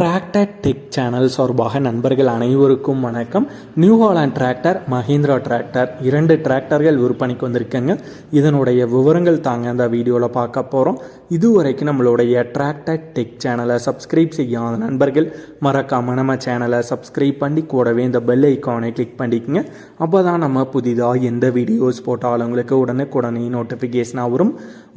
Tractor tech channel சார்பாக நண்பர்கள் அனைவருக்கும் வணக்கம். New Holland tractor Mahindra tractor இரண்டு டிராக்டர்கள் விற்பனைக்கு வந்திருக்குங்க. இதனுடைய விவரங்கள் தாங்க அந்த வீடியோவில் பார்க்க போகிறோம் இதுவரைக்கும் நம்மளுடைய டிராக்டர் டெக் சேனலை சப்ஸ்கிரைப் செய்யாத நண்பர்கள் மறக்காம நம்ம சேனலை சப்ஸ்கிரைப் பண்ணி கூடவே இந்த பெல் ஐக்கானை கிளிக் பண்ணிக்கோங்க. அப்போ தான் நம்ம புதிதாக எந்த வீடியோஸ் போட்டாலும் உங்களுக்கு உடனுக்குடனே நோட்டிஃபிகேஷனாக வரும்.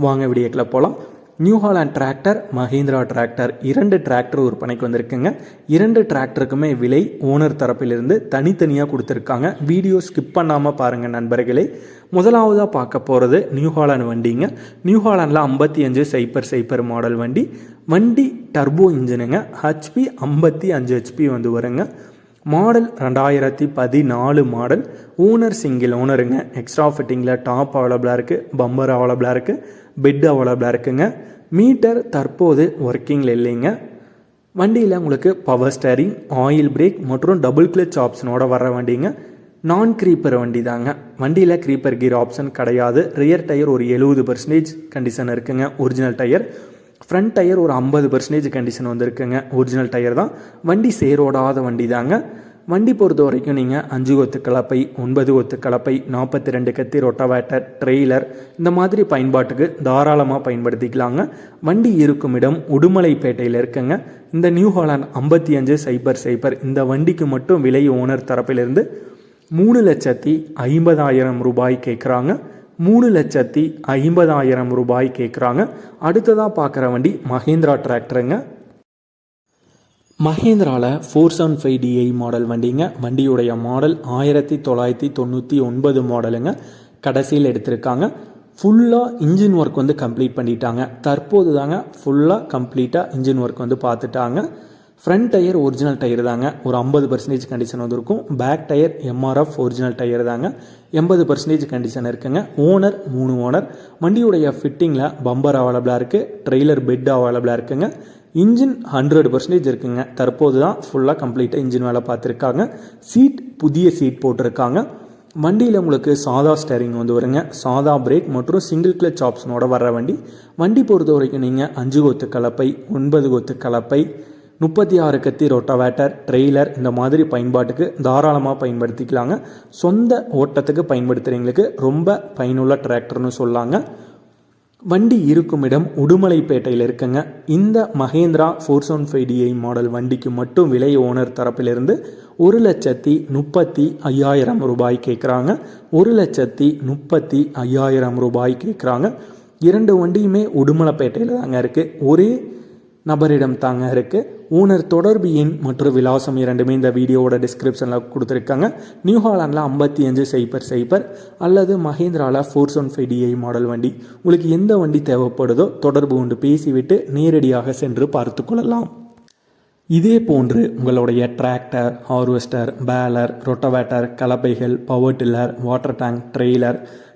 வாங்க வீடியோக்கில் போகலாம் New Holland tractor Mahindra tractor இரண்டு டிராக்டர் விற்பனைக்கு வந்திருக்குங்க. இரண்டு டிராக்டருக்குமே விலை ஓனர் தரப்பிலிருந்து தனித்தனியாக கொடுத்துருக்காங்க. வீடியோ ஸ்கிப் பண்ணாமல் பாருங்கள் நண்பர்களே. முதலாவதாக பார்க்க போகிறது நியூ ஹாலாண்ட் வண்டிங்க. நியூ ஹாலாண்டில் ஐம்பத்தி அஞ்சு சைப்பர் சைப்பர் மாடல் வண்டி. வண்டி டர்போ இன்ஜினுங்க ஹெச்பி ஐம்பத்தி அஞ்சு ஹெச்பி வந்து வருங்க. மாடல் ரெண்டாயிரத்தி பதினாலு மாடல். ஓனர் சிங்கிள் ஓனருங்க எக்ஸ்ட்ரா ஃபிட்டிங்கில் டாப் அவைலபிளாக இருக்குது பம்பர் அவைலபிளாக இருக்குது பெட் அவைலபிளாக இருக்குங்க. மீட்டர் தற்போது ஒர்க்கிங்கில் இல்லைங்க. வண்டியில் உங்களுக்கு பவர் ஸ்டேரிங் ஆயில் பிரேக் மற்றும் டபுள் கிளச் ஆப்ஷனோட வர வண்டிங்க. நான் க்ரீப்பர் வண்டி தாங்க. வண்டியில் க்ரீப்பர் கீர் ஆப்ஷன் கிடையாது. ரியர் டயர் ஒரு எழுபது பர்சன்டேஜ் கண்டிஷன் இருக்குங்க. ஒரிஜினல் டயர் ஃப்ரண்ட் டயர் ஒரு ஐம்பது பர்சன்டேஜ் கண்டிஷன் வந்துருக்குங்க. ஒரிஜினல் டயர் தான். வண்டி சேரோடாத வண்டி தாங்க. வண்டி பொறுத்த வரைக்கும் நீங்கள் அஞ்சு கொத்து கலப்பை ஒன்பது கொத்து கலப்பை நாற்பத்தி ரெண்டு கத்தி ரொட்டவேட்டர் ட்ரெய்லர் இந்த மாதிரி பயன்பாட்டுக்கு தாராளமாக பயன்படுத்திக்கலாங்க. வண்டி இருக்கும் இடம் உடுமலைப்பேட்டையில் இருக்குங்க. இந்த நியூ ஹாலாண்ட் ஐம்பத்தி அஞ்சு சைபர் சைபர் இந்த வண்டிக்கு மட்டும் விலை ஓனர் தரப்பிலிருந்து மூணு லட்சத்தி ஐம்பதாயிரம் ரூபாய் கேட்குறாங்க மூணு லட்சத்தி ஐம்பதாயிரம் ரூபாய் கேட்குறாங்க அடுத்ததாக பார்க்குற வண்டி மஹேந்திரா டிராக்டருங்க. மஹேந்திராவில் four seven five DI model வண்டிங்க. வண்டியுடைய மாடல் ஆயிரத்தி தொள்ளாயிரத்தி தொண்ணூற்றி ஒன்பது மாடலுங்க. கடைசியில் எடுத்திருக்காங்க. ஃபுல்லாக இன்ஜின் ஒர்க் வந்து கம்ப்ளீட் பண்ணிட்டாங்க. தற்போது தாங்க ஃபுல்லாக கம்ப்ளீட்டாக இன்ஜின் ஒர்க் வந்து பார்த்துட்டாங்க ஃப்ரண்ட் டயர் ஒரிஜினல் டயர் தாங்க. ஒரு ஐம்பது பர்சன்டேஜ் கண்டிஷன் வந்திருக்கும். Back tyre MRF original tyre தாங்க. எண்பது பர்சன்டேஜ் கண்டிஷன் இருக்குங்க. ஓனர் மூணு ஓனர் வண்டியுடைய ஃபிட்டிங்கில் பம்பர் அவைலபிளாக இருக்குது ட்ரெய்லர் பெட் அவைலபிளாக இருக்குங்க. இன்ஜின் ஹண்ட்ரட் பர்சன்டேஜ் இருக்குங்க. தற்போது தான் ஃபுல்லாக கம்ப்ளீட்டாக இன்ஜின் வேலை பார்த்துருக்காங்க. சீட் புதிய சீட் போட்டிருக்காங்க. வண்டியில் உங்களுக்கு சாதா ஸ்டேரிங் வந்து வருங்க. சாதா பிரேக் மற்றும் சிங்கிள் கிளச் ஆப்ஷனோட வர்ற வண்டி. வண்டி பொறுத்த வரைக்கும் நீங்கள் அஞ்சு கொத்து கலப்பை ஒன்பது கொத்து கலப்பை முப்பத்தி ஆறு கத்தி ரொட்டவேட்டர் ட்ரெய்லர் இந்த மாதிரி பயன்பாட்டுக்கு தாராளமாக பயன்படுத்திக்கலாங்க. சொந்த ஓட்டத்துக்கு பயன்படுத்துகிறவங்களுக்கு ரொம்ப பயனுள்ள டிராக்டர்னு சொல்லாங்க. வண்டி இருக்கும் இடம் உடுமலைப்பேட்டையில் இருக்குங்க. இந்த Mahindra four seven five DI model வண்டிக்கு மட்டும் விலை ஓனர் தரப்பிலிருந்து ஒரு லட்சத்தி முப்பத்தி ஐயாயிரம் ரூபாய் கேட்குறாங்க. ஒரு லட்சத்தி முப்பத்தி ஐயாயிரம் ரூபாய் கேட்குறாங்க. இரண்டு வண்டியுமே உடுமலைப்பேட்டையில் தாங்க இருக்குது ஒரே நபரிடம் தாங்க இருக்குது ஊனர் தொடர்பு எண் மற்றும் விலாசம் இரண்டுமே இந்த வீடியோவோட டிஸ்கிரிப்ஷனில் கொடுத்துருக்காங்க. நியூ ஹாலாண்டில் ஐம்பத்தி அஞ்சு சைப்பர் சைப்பர் அல்லது மஹேந்திராவில் four one five DI model வண்டி. உங்களுக்கு எந்த வண்டி தேவைப்படுதோ தொடர்பு கொண்டு பேசிவிட்டு நேரடியாக சென்று பார்த்து கொள்ளலாம். இதே போன்று உங்களுடைய tractor harvester baler rotavator கலப்பைகள் power tiller water tank trailer